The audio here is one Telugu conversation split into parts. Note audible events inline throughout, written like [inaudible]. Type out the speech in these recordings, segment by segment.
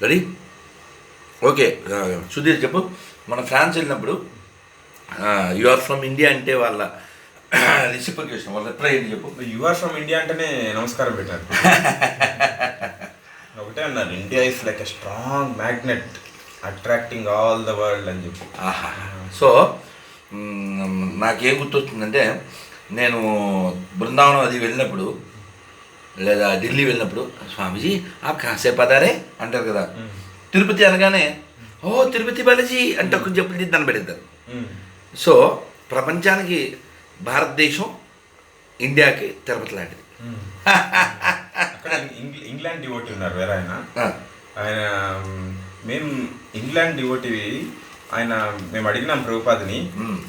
రెడీ ఓకే సుధీర్ చెప్పు. మన ఫ్రాన్స్ వెళ్ళినప్పుడు యు ఆర్ ఫ్రమ్ ఇండియా అంటే వాళ్ళ రిసిప్రికేషన్ వాళ్ళ రిప్లై ఏంటి చెప్పు. యు ఆర్ ఫ్రమ్ ఇండియా అంటేనే నమస్కారం పెట్టారు. [laughs] ఒకటే అన్నారు India is like a strong magnet attracting all the world అని చెప్పి. ఆహా. సో నాకేం గుర్తొస్తుందంటే నేను బృందావనం అది వెళ్ళినప్పుడు లేదా ఢిల్లీ వెళ్ళినప్పుడు స్వామీజీ ఆ కాసే పదారే అంటారు కదా. తిరుపతి అనగానే ఓ తిరుపతి బాలాజీ అంటే ఒక చెప్పులు దండం పెడతారు. సో ప్రపంచానికి భారతదేశం ఇండియాకి తిరుపతి లాంటిది. ఇంగ్లాండ్ డివోటీ ఉన్నారు వేరే ఆయన. ఆయన మేము ఇంగ్లాండ్ డివోటీ ఆయన మేము అడిగినాం ప్రభుపాద్ని.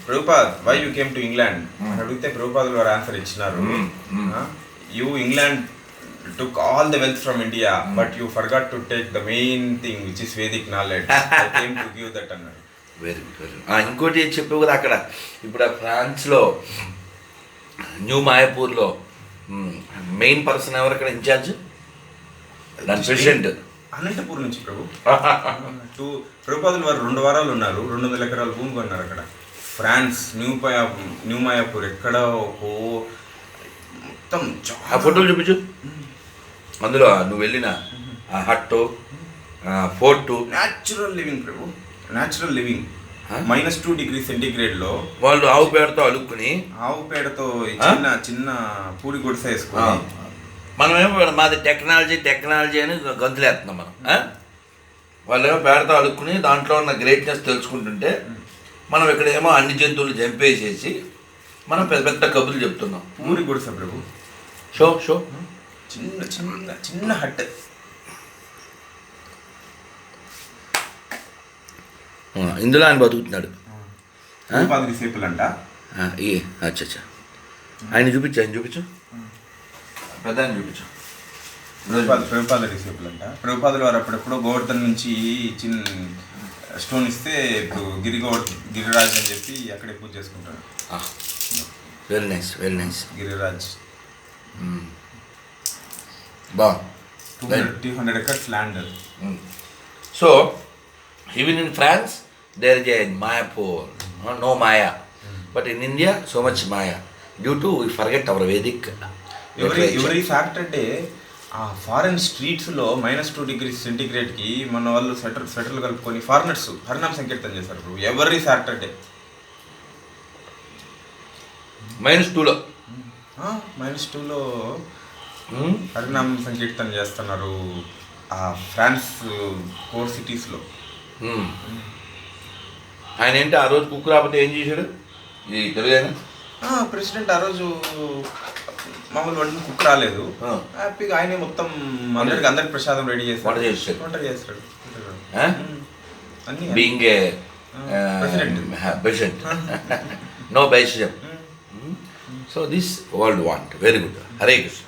Prabhupad why you came to England అడిగితే ప్రభుపాదులు వారు ఆన్సర్ ఇచ్చినారు. You England took all the wealth from India but you forgot to take the main thing which is Vedic knowledge I came to give that అన్నారు వెరీ గుడ్ వెరీ గుడ్. ఇంకోటి ఏం చెప్పావు కదా అక్కడ? ఇప్పుడు ఆ ఫ్రాన్స్లో న్యూ మాయాపూర్లో మెయిన్ పర్సన్ ఎవరు అక్కడ ఇన్ఛార్జ్ దాని ప్రెసిడెంట్ అనంతపూర్ నుంచి ప్రభు. [laughs] టూ ప్రభుపాదులు వారు రెండు వారాలు ఉన్నారు రెండు వందల ఎకరాల భూమి కొన్నారు అక్కడ. ఫ్రాన్స్ న్యూ పయా న్యూ మాయాపూర్ ఎక్కడ ఓ మొత్తం ఆ ఫోటోలు చూపించు. అందులో నువ్వు వెళ్ళిన ఆ hut fort. Natural living Prabhu. Natural living? Minus two degree సెంటిగ్రేడ్లో వాళ్ళు ఆవు పేడతో అలుక్కుని ఆవు పేడతో? చిన్న చిన్న పూరి గుడిసె వేసుకొని మనమేమో మాది టెక్నాలజీ టెక్నాలజీ అని గంతులేస్తున్నాం మనం ఆ? వాళ్ళేమో పేడతో అలుక్కుని దాంట్లో ఉన్న గ్రేట్నెస్ తెలుసుకుంటుంటే మనం ఇక్కడేమో అన్ని జంతువులు చంపేసేసి మనం పెద్ద పెద్ద కబుర్లు చెప్తున్నాం. పూరి గుడిసె ప్రభు. Show show. చిన్న చిన్న చిన్న హట్. ఇందులో ఆయన బతుకుతున్నాడు. సేపులు అంట ఈ అచ్చా అచ్చా. ఆయన చూపించు ఆయన చూపించు. ఆయన చూపించు. ప్రభుపాద ప్రభుపాద రిసేపులు అంట ప్రభుపాదులు వారు అప్పుడెప్పుడో గోవర్ధన్ నుంచి చిన్న స్టోన్ ఇస్తే ఇప్పుడు గిరి గిరిరాజ్ అని చెప్పి అక్కడే పూజ చేసుకుంటారు very nice very nice Giriraj. బా. Two hundred two hundred acres land so even in France there is a Mayapur no maya but in India so much maya due to we forget our Vedic ఎవరి ఎవరి ఫ్యాక్ట్ అంటే ఆ ఫారెన్ స్ట్రీట్స్లో మైనస్ టూ డిగ్రీ సెంటిగ్రేడ్కి మన వాళ్ళు స్వెటర్ స్వెటర్లు కలుపుకొని ఫారినర్స్ హరినామ సంకీర్తన చేస్తారు బ్రో ఎవరి ఫ్యాక్ట్ అంటే మైనస్ టూలో మైనస్ టూలో హరినామ సంకీర్తన చేస్తున్నారు ఆ ఫ్రాన్స్ కోర్ సిటీస్లో. ఆయన ఏంటి ఆ రోజు కుక్ రాకపోతే ఏం చేశాడు? ఈ తెలుగైనా ప్రెసిడెంట్ ఆ రోజు మామూలు వంట కుక్ రాలేదు. ఆ. హ్యాపీగా ఆయనే మొత్తం అందరికి అందరికి ప్రసాదం రెడీ చేస్తాడు వంట చేస్తాడు. వంట చేస్తాడు. అన్ని being A [laughs] no బైసిజం so this world want very good Hare Krishna